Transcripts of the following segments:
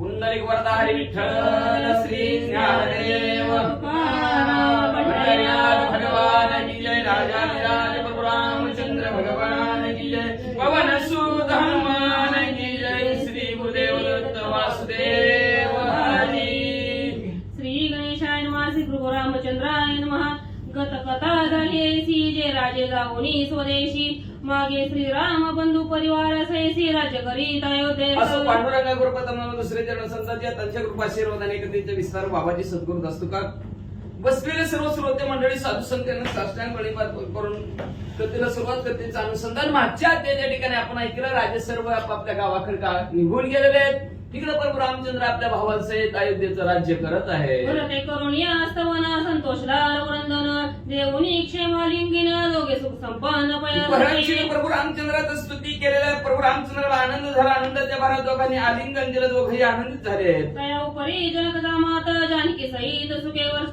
पुंडलिक वरदा हरी विठ्ठल श्री ज्ञानदेव भगवान की जय राजा विराज प्रभु रामचंद्र भगवान की जय पवन सुत हनुमान की जय श्री गुरुदेव दत्त वासुदेव हरी श्री गणेशाय नमः श्री कृपा रामचंद्राय नमः। गत कथा झाली ऐसी जे राजे जाऊनी स्वदेशी। मागे श्रीराम बंधू परिवार सैसी राज्य करीत असो अयोध्ये पांडुरंगा गुरुपतम दुसरे चरण संतांच्या त्यांच्या कृपाशीर्वादाने एकत्रित विस्तार बाबाजी सद्गुरू दस्तुकार. बसलेले सर्व श्रोते मंडळी साधू संत यांना साष्टांग गणिपात करून कथेला सुरुवात करतेचं अनुसंधान मागच्या ज्या ठिकाणी आपण ऐकलं राजे सर्व आपापल्या गावाकडे का निघून गेलेले आहेत. तिकडे प्रभू रामचंद्र आपल्या भावासहित अयोध्येचं राज्य करत आहे. भरते देऊनी क्षेमालिंगीन दोघे सुख संपन्न परमश्री प्रभू रामचंद्राचं स्तुती केलेल्या प्रभू रामचंद्राला आनंद झाला. आनंदाच्या भरात दोघांनी आलिंगन दिलं. दोघंही आनंदित झाले तया उपरी जनक सहित सुखे वर-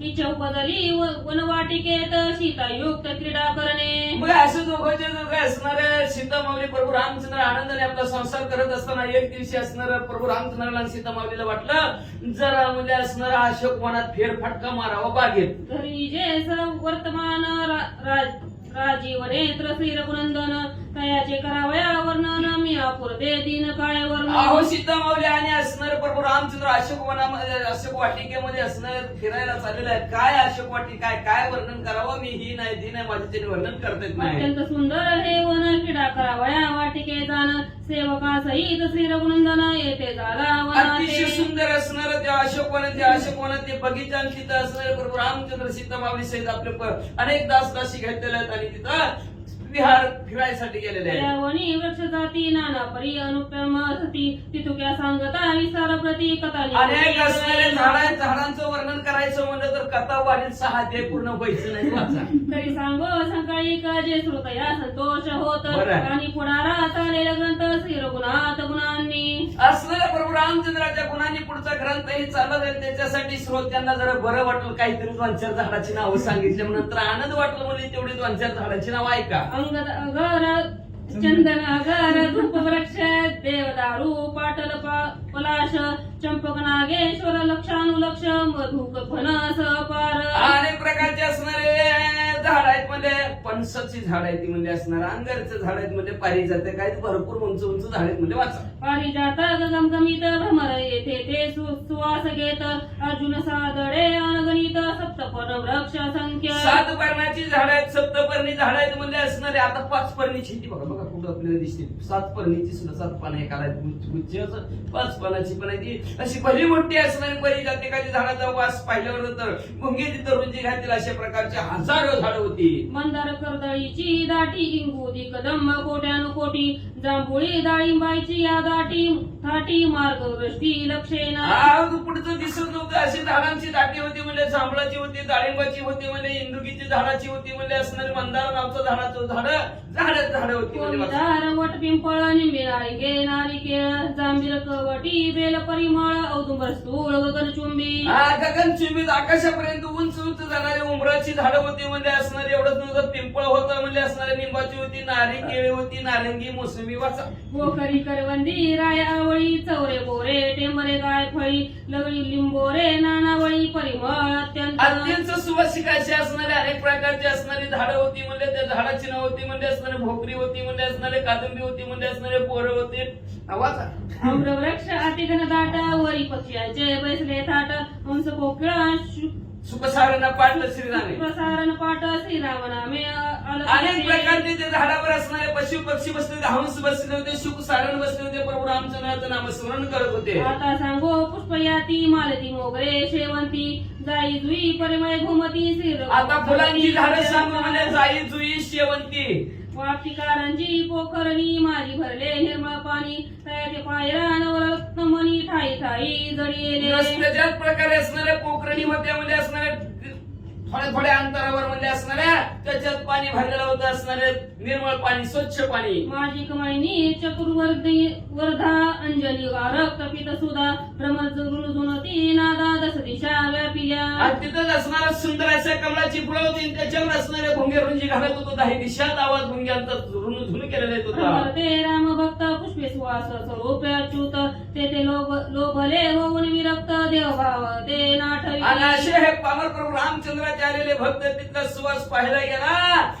इच्छा उपजली व- वनवाटिकेत सीतायुक्त क्रीडा करणे. मग असं दोघं जे दोघं असणारे प्रभू रामचंद्र आनंदाने आपला संसार करत असताना एक दिवशी असणार प्रभू रामचंद्राला सीता वाटलं जरा म्हणजे मुले असणार अशोक वनात फेरफटका मारावा बागेत. घरी जे वर्तमान राजीव नेत्र श्री रघुनंदन तयाचे करावया वर्णन मी अपुरते दिन काय अहो वर्ण सीता माऊली आणि असणार प्रभू रामचंद्र अशोक वनामध्ये अशोक वाटिकेमध्ये असणार फिरायला चाललेलं आहे काय अशोक वाटिका आहे काय वर्णन करावं? मी ही नाही ती नाही त्याने वर्णन करता येत नाही. अत्यंत सुंदर हे वन क्रीडा करावया वाटिके जाण. सेवका सहित श्री रघुनंदन येते झाला अतिशय सुंदर असणार ते अशोक वन ते अशोक वन ते बगीचा आणि तिथं असणारे प्रभू रामचंद्र सीता माऊली सहित आपले प- अनेक दास दासी घेतलेले आहेत. आणि तिथं विहार फिरायसाठी गेलेले आहेत. वनी वृक्ष जाती नाना परी अनुपम सती तिथुक्या सांगता विसार प्रती कथा अनेक असणारे झाडा झाडांचं वर्णन करायचं म्हणलं तर कथा वाढील सहा ते पूर्ण व्हायचं नाही वाचा तरी सांगो सकाळी काजे श्रोतया संतोष होत. बरं. आणि पुढारा चालेल ग्रंथ श्री रघुनाथ गुणांनी. असलेल्या प्रभू रामचंद्राच्या गुणांनी पुढचा ग्रंथही चालत आहे. त्याच्यासाठी श्रोत्यांना जरा बरं वाटेल काहीतरी दोन चार झाडाची नावं सांगितली. म्हणून नंतर आनंद वाटलं म्हणजे तेवढी दोन चार झाडाची नावं ऐका. अगर चंदन अगर धूप वृक्ष देवदारू पाटल पा- पलाश चंपक नागेश्वर लक्षानुलक्ष मधुक फणस पार। अनेक प्रकारचे असणारे झाड आहेत म्हणजे पणसाची झाड आहेत ती म्हणजे असणार अंगारचं झाड आहेत म्हणजे पारिजात काय भरपूर उंच उंच झाड आहेत म्हणजे वाचा. पारिजात गमगमित भ्रमर येथे ते सु- सुवास घेत अर्जुन सादडे अनगणित सप्तपन वृक्ष संख्य. सात पर्णाची झाड आहेत सप्तपर्णी झाड आहेत म्हणजे असणारे आता पाच पर्णीची ती बघा बघा कुठं आपल्याला दिसते. सात पर्णीची सुद्धा सात पानं आहेत. गुच्छ- गुच्छ असं पाच पानाची पण आहे ती. अशी पहिली मोठी असणारी परी जातिकाची झाडाचा वास पाहिल्यावर तर मुंगेची तरुणची घातील अशा प्रकारचे हजारो झाड होती. मंदार कर्दळीची दाटी इंगुदी कदंब कोट्यानु कोटी. जांभुळी डाळिंबाची या दाटी थाटी मार्गदृष्टी लक्षेना हा, पुढचं दिसत नव्हतं. अशी झाडांची दाटी होती म्हणजे जांभळाची होती डाळिंबाची होती म्हणजे इंदुकीची झाडाची होती म्हणजे असणारी मंदार नावचं झाडाचं झाड झाड झाड होती. कोविदार वट पिंपळ निंबे नारिके नारिकेळ जांभीर कवटी बेल परिमळ औदुंबर स्थूळ गगनचुंबी. गगन चिमीत आकाशापर्यंत उंच जाणारी उमराची झाडं होती म्हणजे असणारी एवढंच नव्हतं पिंपळ होतं म्हणजे असणारी निंबाची होती नारी केळी होती नारंगी मोसंबी वाचा. गोखरी करवंदी राय आवळी चौरे बोरे टेंबरे गाय फळी लगडी लिंबोरे नानावळी परिमळ अत्यंत अत्यंत सुवासिक अशी असणारी अनेक प्रकारची असणारी झाडं होती म्हणजे त्या झाडाची नाव होती म्हणजे असणारी भोकरी होती म्हणजे असणारे कादंबी होती म्हणजे असणारे पोरं होते. वाचा. आम्रवृक्ष अतिघन दाट वरी पक्ष्याचे बैसले थाट हंस कोकिळा सुखसारांना पाडलं श्रीरामे. प्रसारण पाठ श्रीराम नामे अनेक प्रकारचे ते झाडावर असणारे पशु पक्षी बसले होते हंस बसले होते सुख सारण बसले होते प्रभू रामचंद्राचं नामस्मरण करत होते. आता सांगो पुष्पयाती मालती मोगरे शेवंती जाई जुई परिमय घुमती श्री आता फुलांची झाडं सांगू म्हणजे जाई जुई शेवंती. वाटिकारांची पोखरणी माझी भरले निर्मळ पाणी. तयाचे पायरा नवरत्नमणी ठाई ठाई जडिले रस्ते प्रकारे असणाऱ्या पोखरणी होत्या म्हणजे असणाऱ्या थोड्या थोड्या अंतरावर म्हणजे असणाऱ्या त्याच्यात पाणी भरलेलं होतं असणारे निर्मळ पाणी स्वच्छ पाणी. माझी कमाईनी चतुर्वर्धी वर्धा अंजली रक्त पित सुधा भ्रमर जुनती नादा दस दिशा व्यापिल्या. तिथंच असणारा सुंदर अशा कमळाची फुलं होती त्याच्यावर असणारे भुंगे रुंजी घालत होतो. दहा दिशात आवाज भुंग्यांचा झुणू झुणू केलेला येत होता. ते राम भक्त पुष्प सुवास स्वरूप अच्युत तेथे लोभ लोभले होऊन विरक्त देवभाव ते नाठवी आणि असे हे पामर प्रभू रामचंद्राचे आलेले भक्त तिथला सुवास पाहायला गेला.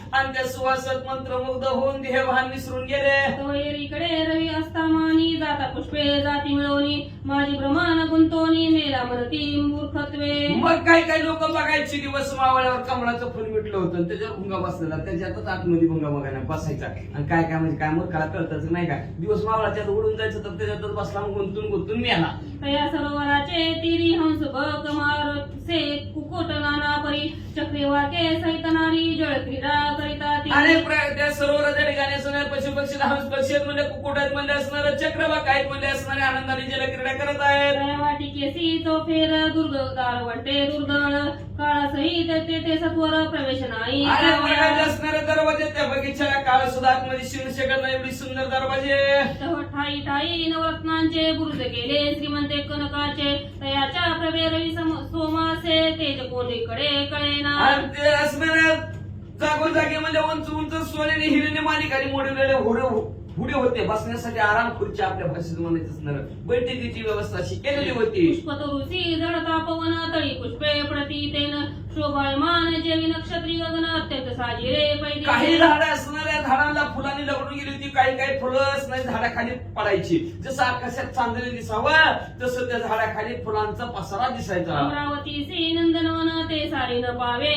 आणि त्या सुवासात मंत्रमुग्ध होऊन देहभान विसरून गेले. तवयरीकडे रवी असतामानी जाता पुष्पे जाती मिळवणी. माझी प्रमाण गुंतवणी मेला म्हणती मूर्खत्वे. मग काही काही लोक बघायचे दिवस मावळ्यावर कमळाचं फुल मिटलं होतं त्याच्यावर भुंगा बसलेला. त्याच्यातच आतमध्ये भुंगा बघायला बसायचा. आणि काय काय म्हणजे काय मूर्खाला कळतच नाही का? दिवस मावळाच्या उडून जायचं तर त्याच्यातच बसला मग गुंतून गुंतून मेला. तया सरोवराचे तिरी हंस बक मार से कुकुट नाना परी चक्रीवाके सहित नारी जळ क्रीडा करिता ती प्र- त्या सरोवराच्या ठिकाणी असणारे पशु पक्षी हंस पक्षी आहेत म्हणजे कुकुट आहेत म्हणजे असणारे चक्रवाक आहेत म्हणजे असणारे आनंदाने जलक्रीडा करत आहेत. केसी तो फेर काळा सहित तेथे सत्वर प्रवेश नाही. असणारे दरवाजे त्या काळ सुद्धा आतमध्ये शिवू शकत नाही एवढी सुंदर दरवाजे. ठाई ठाई नवरत्नांचे बुरुज केले श्रीमंते कनकाचे तयाच्या प्रवेरवी सम- सोमासे तेज कोणीकडे कळेना. आणि ते असणाऱ्या जागोजागेमध्ये उंच उंच सोन्याने हिरेने मालिकाने मोडवलेले होडे हो- हुडे होते. बसण्यासाठी आराम खुर्ची आपल्या भाषेत म्हणायचं असणार. बैठकीची व्यवस्था अशी केलेली होती. पुष्पतरुसी जळता पवन तळी पुष्पे प्रतीतेन शोभायमान जेवी नक्षत्री गगन अत्यंत साजिरे पैदी काही झाडं असणाऱ्या झाडांना फुलांनी लगडून गेली होती काही काही फुलं असणारी झाडाखाली पडायची. जसं आकाशात चांदणे दिसावं तसं त्या झाडाखाली फुलांचा पसारा दिसायचा. अमरावती सी नंदनवन ते सारी न पावे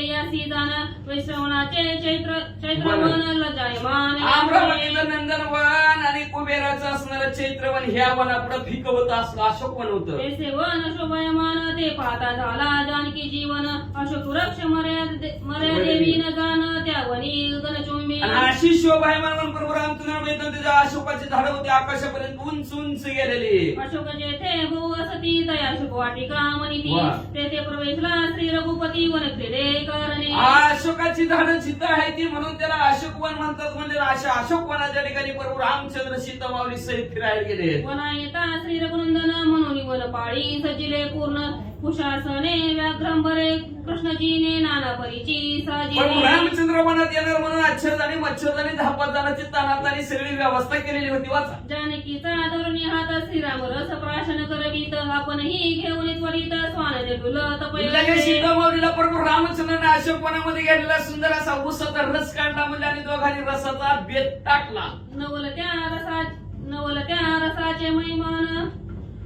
वैश्रवणाचे चैत्र चैत्रवन लजायमान. अमरावतीचं नंदनवन आणि कुबेराचं असणारं चैत्रवन ह्या वनापुढं फिकवत असलं अशोक वन होतं. ते सेवन शोभायमान ते पाहता झाला जानकी जीवन अशोक वृक्ष मर्याद मर्यादेवी न जाण त्या वनी गणचुंबी आणि अशी शोभायमान म्हणून प्रभू रामचंद्र मिळतात त्याच्या अशोकाची झाडं होती आकाशापर्यंत उंच उंच गेलेली. अशोक जेथे भू असती तया शुभ वाटिका मनिती. तेथे प्रवेशला श्री रघुपती वन क्रीडे करणे अशोकाची झाडं जिथं आहे ती म्हणून त्याला अशोक वन म्हणतात म्हणजे अशा अशोक वनाच्या ठिकाणी प्रभू रामचंद्र सीता माऊली सहित फिरायला गेले. वना येता श्री रघुनंदन म्हणून वन पाळी सजिले पूर्ण कुशासने व्याघ्रंभरे कृष्णजीने नाना परीची रामचंद्र वनात येणार म्हणून मच्छरदानी धापात जाण्याची तानातानी सगळी व्यवस्था केलेली होती वाचा. जानकीचा धरुणी हात श्रीराम रस प्राशन करवीत आपणही घेऊन त्वरित स्वान डुलत लगेच सीता माऊलीला प्रभू रामचंद्राने अशोक वनामध्ये घेतलेला सुंदर असा उसाचा रस काढला म्हणजे आणि दोघांनी रसाचा बेत टाकला. नवल त्या रसा नवल त्या रसाचे महिमान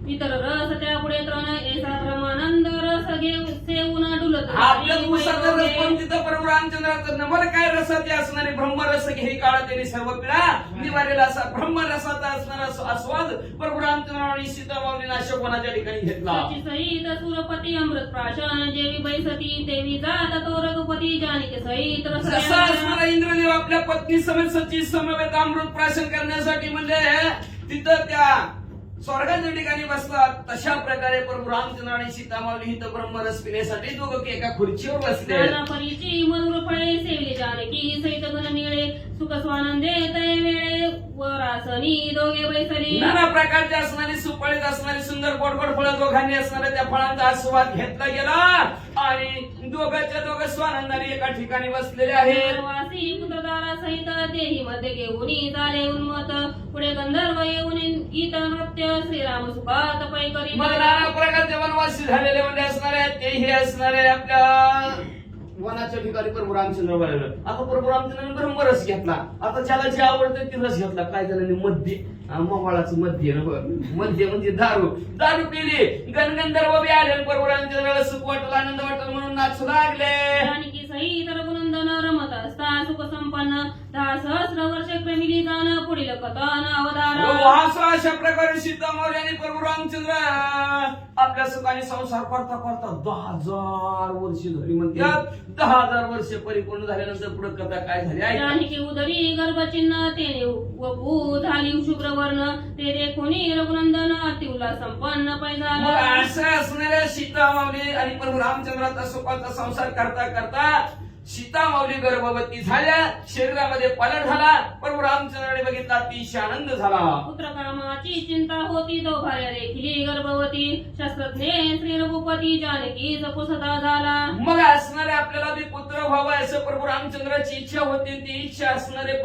इतर रस त्या पुढे क्रमानंद रस घेऊ सेवून डुलत रस पण तिथं प्रभू रामचंद्राचं काय असणारे ब्रह्मरस घे काळा त्यांनी सर्व पिढा निवारेला असा ब्रह्मरसाचा असणारा आस- आस्वाद प्रभू रामचंद्राने सीता माऊलीने अशोक वनाच्या ठिकाणी घेतला. सहित सुरपती अमृत प्राशन जेवी बैसती देवी जात तो रघुपती जानकी सहित रस असणारा इंद्रदेव आपल्या पत्नी समेत सची समवेत अमृत प्राशन करण्यासाठी म्हणजे तिथं त्या स्वर्गाच्या ठिकाणी बसला तशा प्रकारे प्रभू रामचंद्र आणि सीता माऊली इथं ब्रह्मरस पिण्यासाठी दोघं एका खुर्चीवर बसले. नाना परीची मधुर फळे सेवले जानकी सहित गण मिळे सुख स्वानंदे तय वेळे वरासनी दोघे बैसली. नाना प्रकारचे असणारी सुपळीत असणारी सुंदर गोडगोड फळं दोघांनी असणाऱ्या त्या फळांचा आस्वाद घेतला गेला. आणि दोघांच्या दोघं स्वानंदाने एका ठिकाणी बसलेले आहेत. वासी पुत्रदारा सहित मध्ये घेऊन झाले उन्मत पुढे गंधर्व येऊन गीत नृत्य श्रीराम सुखात पै करी मग नाना प्रकारचे वनवासी झालेले म्हणजे असणारे तेही असणारे आपल्या. वनाच्या ठिकाणी प्रभू रामचंद्र बरोबर आता प्रभू रामचंद्राने ब्रह्मरस घेतला. आता ज्याला जे आवडतं ते रस घेतला. काय झालं? मध्य मवाळाचं मध्य मध्य म्हणजे दारू. दारू पिली. गणगंधर्व बी आले प्रभू रामचंद्राला सुख वाटलं आनंद वाटलं म्हणून नाचू लागले. रघुनंदन रमत असता सुख संपन्न. दहा सहस्र वर्ष प्रेमिली जाण पुढील कथन अवतारा. असं अशा प्रकारे माऊली आणि प्रभू रामचंद्र. आपल्या सुखाने संसार करता करता दहा हजार वर्ष झाली म्हणतात दहा हजार वर्ष परिपूर्ण झाल्यानंतर पुढे कथा काय झाली? ऐका. जानकी उदरी गर्भचिन्ह तेने वपू झाली शुभ्रवर्ण. ते देखोनी रघुनंदन अतिउला संपन्न मग पैजाला असं असणाऱ्या सीता माऊली आणि प्रभू रामचंद्राचा सुखाचा संसार करता करता सीता माऊली गर्भवती झाल्या शरीरामध्ये पलट झाला प्रभू रामचंद्राने बघितला अतिशय आनंद झाला. पुत्र कामाची चिंता होती तो भार्या देखील गर्भवती. शास्त्रज्ञ श्री रघुपती जानकी जपुसदा झाला. मग असणारे आपल्याला बी पुत्र व्हावा असं प्रभू रामचंद्राची इच्छा होती. ती इच्छा असणारे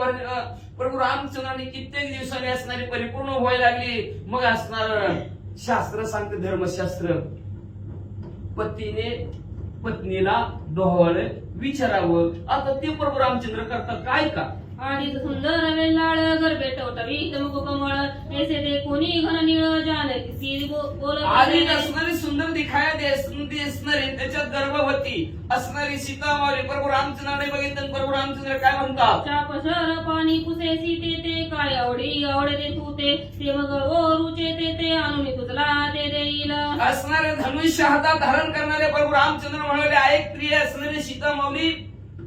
प्रभू रामचंद्राने कित्येक दिवसांनी असणारी परिपूर्ण व्हायला लागली. मग असणार शास्त्र सांगते धर्मशास्त्र. पतीने पत्नीला डोहावळ विचारावं. आता ते प्रभू रामचंद्र करतात काय का? आधीच सुंदर वेल्लाळ गरबे टवटवी मुख कमळ ऐसे ते कोणी घन निळ जानकी सी बोलत आधी असे. असणारी सुंदर दिखाया देस- दिसणारी त्याच्यात गर्भवती असणारी सीता मावली प्रभू रामचंद्राने बघितलं प्रभू रामचंद्र काय म्हणतात? चापसर पाणी पुसे सीते ते काय आवडी आवडते तू ते? ते मग ओ रुचे ते ते आणून तुझला ते देईल. असणारे धनुष्य हातात धारण करणारे प्रभू रामचंद्र म्हणाले ऐक प्रिय असणारी सीता माऊली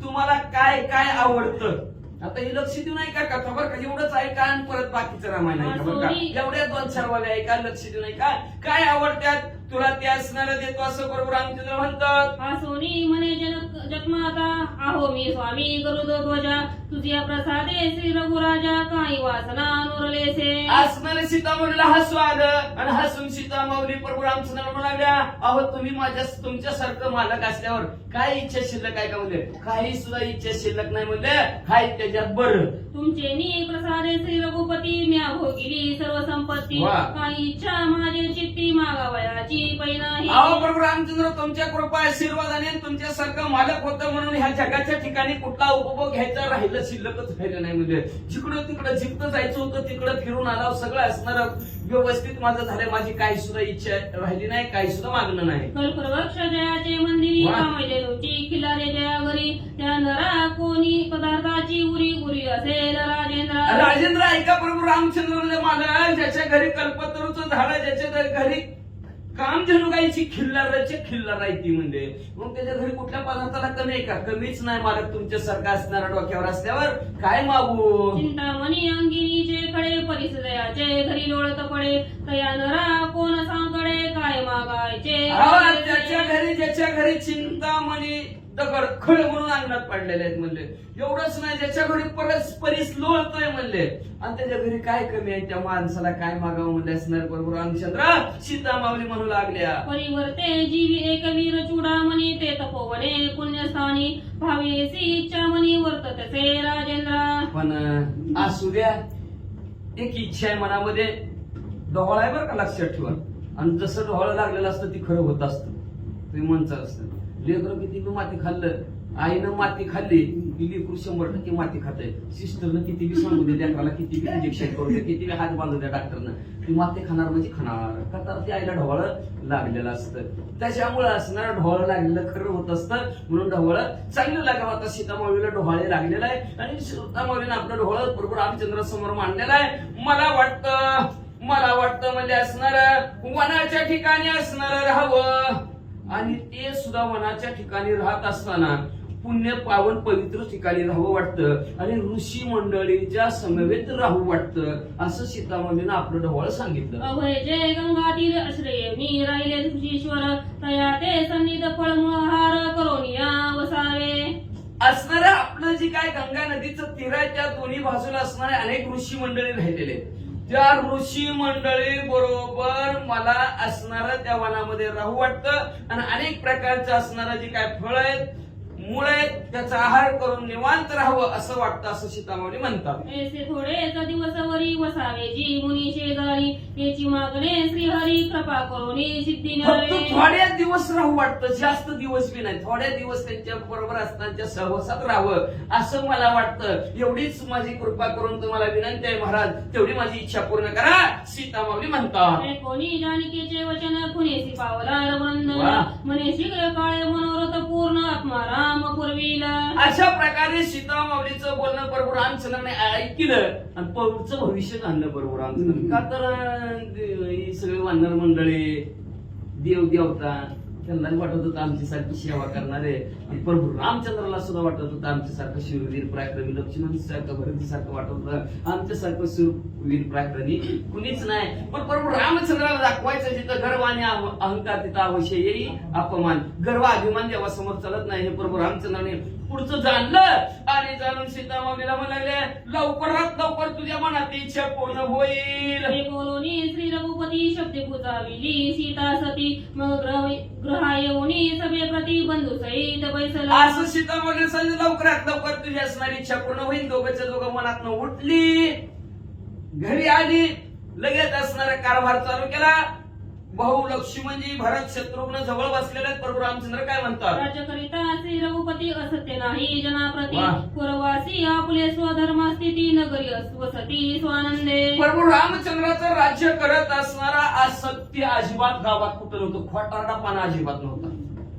तुम्हाला काय काय आवडतं? आता हे लक्ष देऊ नाही का? कथा बरं का? एवढंच ऐका आणि परत बाकीचं रामायण ऐका बरं का. एवढ्या दोन चार वाले ऐका लक्ष देऊ नाही का? काय आवडत्यात? तुला ते असणारं देतो असं प्रभू रामचंद्र म्हणतात. आसोनी म्हणे जनक जगमाता. आहो मी स्वामी गरुड ध्वजा. तुझ्या प्रसादे श्री रघुराजा. काही वासना नुरलेसे. असणारे सीता माऊलीला हसू आलं आणि हसून सीता माऊली प्रभू रामचंद्र म्हणाल्या अहो तुम्ही माझ्या तुमच्यासारखं मालक असल्यावर काय इच्छा शिल्लक आहे का म्हणले? काही सुद्धा इच्छा शिल्लक नाही म्हणले. हाय त्याच्यात बरं. तुमचे नी प्रसादे श्री रघुपती म्या भोगिली सर्व संपत्ती. वा. काही इच्छा माझे चित्ती मागावयाची. पैनाही अहो प्रभू रामचंद्र तुमच्या कृपा आशीर्वादाने तुमच्यासारखं मालक होतं म्हणून ह्या जगाच्या ठिकाणी कुठला उपभोग घ्यायचा राहिलं शिल्लकच राहिलं नाही म्हणजे. जिकडं तिकडं जिथं जायचं होतं तिकडं फिरून आला सगळं असणार व्यवस्थित माझं झालं माझी काही सुद्धा इच्छा राहिली नाही काही सुद्धा मागणं नाही. कल्पवृक्ष जयाचे मंदिरी. कामले लोची खिलारे जया घरी त्या नरा कोणी पदार्थाची उरी उरी असेल राजेंद्र. राजेंद्र ऐका प्रभू रामचंद्र मालक ज्याच्या घरी कल्पतरूचं झाड ज्याच्या घरी कामधेनू गायची खिल्लाराची खिल्लार आहे ती म्हणजे. मग त्याच्या घरी कुठल्या पदार्थाला कमी आहे का? कमीच नाही मालक तुमच्यासारखा असणारा डोक्यावर असल्यावर काय मागू? चिंतामणी अंगिनीचे खडे परिसदयाचे घरी लोळत पडे तया नरा कोण सांगडे काय मागायचे? अहो, ज्याच्या घरी ज्याच्या घरी चिंतामणी दगड खळ म्हणून अंगणात पडलेले आहेत म्हणले. एवढंच नाही ज्याच्या घरी परस्परीस लोळतोय म्हणले. आणि त्याच्या घरी काय कमी आहे? त्या माणसाला काय मागावं म्हणले असणार? बरोबर रामचंद्र? सीता माऊली म्हणू लागल्या. परिवर्ते जीवी एक वीर चूडामणी ते तपोवने पुण्यस्थानी. भावेसी इच्छा मनी वर्ततसे राजेंद्र. पण असू द्या. एक इच्छा आहे मनामध्ये. डोहळ आहे बरं का लक्षात ठेवा. आणि जसं डोहळ लागलेलं असतं ती खरं होत असतं. तुम्ही म्हणचं असतं लेकरं किती माती खाल्लं आईनं माती खाल्ली की लेकरू शंभर टक्के माती खाते सिस्टरनं किती बी सांगू दे लेकराला किती बी इंजेक्शन करू दे किती बी हात बांधू द्या डॉक्टरनं ती माती खाणार म्हणजे खाणार. का तर ती आईला ढवळ लागलेलं असतं. त्याच्यामुळे असणार ढवळ लागलेलं खरं होत असतं. म्हणून ढवळ चांगलं लागावं. आता सीतामाऊलीला डोहाळे लागलेलं आहे आणि सीतामाऊलीनं आपलं ढोळ बरोबर रामचंद्र समोर मांडलेलं आहे. मला वाटतं मला वाटतं म्हणजे असणार वनाच्या ठिकाणी असणार राहावं. आणि ते सुद्धा वनाच्या ठिकाणी राहत असताना पुण्य पावन पवित्र ठिकाणी राहावं वाटतं. आणि ऋषी मंडळीच्या समवेत राहू वाटतं असं सीतामाऊलीनं आपलं ढवळ सांगितलं. अभय जय गंगातीर आश्रय मी राहिले सुशीश्वर तया ते सन्निध फळमुळहार करोनिया वसावे असणारं आपलं जे काय गंगा नदीचं तीर आहे त्या दोन्ही बाजूला असणारे अनेक ऋषी मंडळी राहिलेले आहेत. त्या ऋषी मंडळी बरोबर मला असणार त्या वनामध्ये राहू वाटतं. आणि अनेक प्रकारचं असणारं जे काय फळ आहेत मुळ त्याचा आहार करून निवांत राहावं असं वाटतं असं सीतामाऊली म्हणतात. ऐसे थोडेच दिवसवरी वसावे जी मुनी शेजारी याची मागणे श्रीहरी कृपा करोनी सिद्धी थोड्या दिवस राहू वाटतं जास्त दिवस बी नाही. थोड्या दिवस त्यांच्या बरोबर असताना सहवासात राहावं असं मला वाटतं. एवढीच माझी कृपा करून तुम्हाला विनंती आहे महाराज. तेवढी माझी इच्छा पूर्ण करा सीतामाऊली म्हणतात. कोणी जाणकीचे वचन कुणीसी पावला रवंदन. म्हणे शीघ्र काळे मनोरथ पूर्ण आत्माराम पुरविला अशा प्रकारे सीतामाऊलीचं बोलणं प्रभू रामचंद्राने ऐकलं. आणि पुढचं भविष्य जाणलं प्रभू रामचंद्र का तर सगळे वानर मंडळी देव देवता त्यांना वाटत होतं आमची सारखी सेवा करणारे. प्रभू रामचंद्राला सुद्धा वाटत होतं आमच्यासारखं शूरवीर प्राक्रमी लक्ष्मण सारखं भरती सारखं वाटत होतं. आमच्यासारखं शूरवीर प्राक्रमी कुणीच नाही. पण प्रभू रामचंद्राला दाखवायचं तिथं गर्व आणि अहंकार तिथं अवश्य येईल अपमान. गर्व अभिमान जेव्हा समोर चालत नाही. हे प्रभू रामचंद्राने पुढचं जाणलं आणि जाणून सीता माऊलीला म्हणाले लवकरात लवकर तुझ्या मनात इच्छा पूर्ण होईल. हे बोलोनी श्री रघुपती शब्द पुजाविली सीता सती मग ग्रह- येऊनी सभे प्रति बंधू सहित बैसला. असं सीता माऊली सांगितलं लवकरात लवकर तुझी असणारी इच्छा पूर्ण होईल. दोघांच्या दोघं मनात उठली. घरी आली. लगेच असणारा कारभार चालू केला. भाऊ लक्ष्मणजी भरत शत्रुघ्न जवळ बसलेले आहेत. प्रभू रामचंद्र काय म्हणतात? राज्यकरिता श्री रघुपती असत्य नाही. जनाप्रती वाह. पुरवासी आपले स्वधर्म स्थिती नगरी वसती स्वानंदे. प्रभू रामचंद्राचं राज्य करत असणारा असत्य अजिबात गावात कुठं नव्हतं. खोटारडापणा अजिबात नव्हता.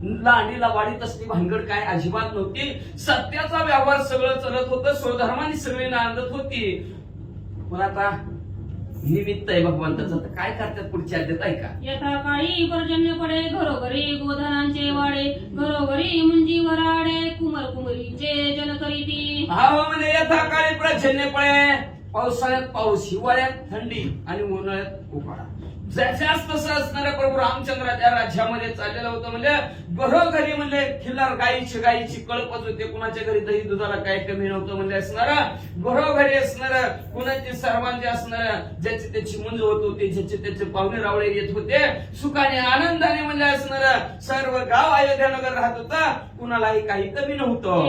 लांडीला वाढीत असली भानगड काय अजिबात नव्हती. सत्याचा व्यवहार सगळं चालत होतं. स्वधर्माने सगळी नांदत होती. पण आता निमित्त आहे भगवंताचं. तर काय करतात पुढच्या अध्यात ऐका. यथा काळी पर्जन्य पडे घरोघरी गोधनांचे वाडे घरोघरी मुंजी वराडे कुमर कुमरीचे जन करीती हा म्हणजे यथाकाळी प्रजन्य पळे पावसाळ्यात पाऊस हिवाळ्यात थंडी आणि उन्हाळ्यात उकाळा ज्याच्याच तसं असणाऱ्या प्रभू रामचंद्राच्या राज्यामध्ये चाललेलं होतं. म्हणजे घरोघरी म्हणजे खिल्लार गाईची गाईची कळपच होते कुणाच्या घरी दही दुधाला काय कमी नव्हतं म्हणजे असणारं घरोघरी असणार कुणाची सर्वांचे असणार ज्याची त्याची मुंज होत होती ज्याचे त्याचे पाहुणे रावळे येत होते सुखाने आनंदाने म्हणजे असणार सर्व गाव अयोध्यानगर राहत होता. कुणालाही काही कमी नव्हतं.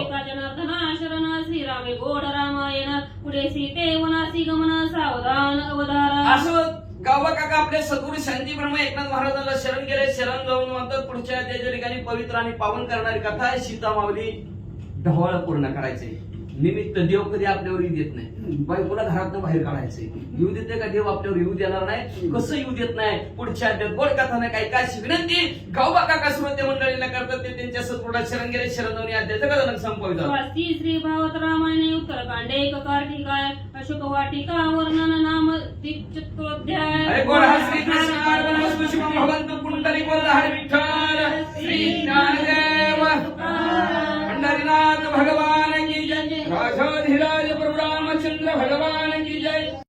श्रीरामे गोड रामायण पुढे सीते वनासी गमन सावधान अवधारा. असं गावा काका आपल्या सद्गुरू शांती ब्रह्म एकनाथ महाराजांना शरण गेले. शरण जाऊन म्हणतात पुढच्या त्याच्या ठिकाणी पवित्र आणि पावन करणारी कथा आहे. सीता माऊली ढवळ पूर्ण करायचे. निमित्त देव कधी आपल्यावर येऊ देत नाही. बाई बायकोला घरातनं बाहेर काढायचंय? येऊ देते का देव आपल्यावर येऊ देणार नाही? कसं येऊ देत नाही? पुढच्या गोड कथा नाही काय काय विनंती. गावबा काका श्रोते मंडळीला करतात ते त्यांच्या सत्पुटात शरण गेले शरण अध्याचं कथानक संपवितात. श्री भावतरामाने उत्तरकांडे ककार ठिकाय अशोक वाटिका वर्णन नाम दीक्षत्रोध्याय गोड हा श्री कृष्ण भगवंत बोल हरे विठ्ठल श्री भगवान hermano.